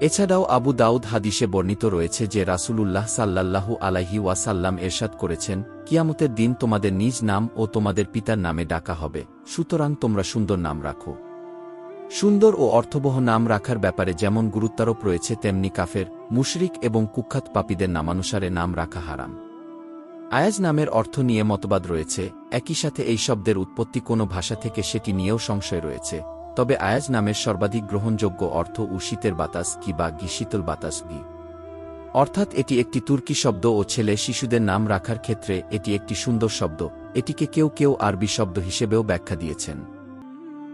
এছাড়াও আবু দাউদ হাদিসে বর্ণিত রয়েছে যে রাসূলুল্লাহ সাল্লাল্লাহু আলাইহি ওয়াসাল্লাম এরশাদ করেছেন, কিয়ামতের দিন তোমাদের নিজ নাম ও তোমাদের পিতার নামে ডাকা হবে, সুতরাং তোমরা সুন্দর নাম রাখো। সুন্দর ও অর্থবহ নাম রাখার ব্যাপারে যেমন গুরুত্বারোপ রয়েছে, তেমনি কাফের, মুশরিক এবং কুখ্যাত পাপীদের নামানুসারে নাম রাখা হারাম। আয়াজ নামের অর্থ নিয়ে মতবাদ রয়েছে, একই সাথে এই শব্দের উৎপত্তি কোনো ভাষা থেকে সেটি নিয়েও সংশয় রয়েছে। তবে আয়াজ নামের সর্বাধিক গ্রহণযোগ্য অর্থ ও শীতের বাতাস কি বা গীশীতল বাতাস গি অর্থাৎ এটি একটি তুর্কি শব্দ ও ছেলে শিশুদের নাম রাখার ক্ষেত্রে এটি একটি সুন্দর শব্দ। এটিকে কেউ কেউ আরবি শব্দ হিসেবেও ব্যাখ্যা দিয়েছেন।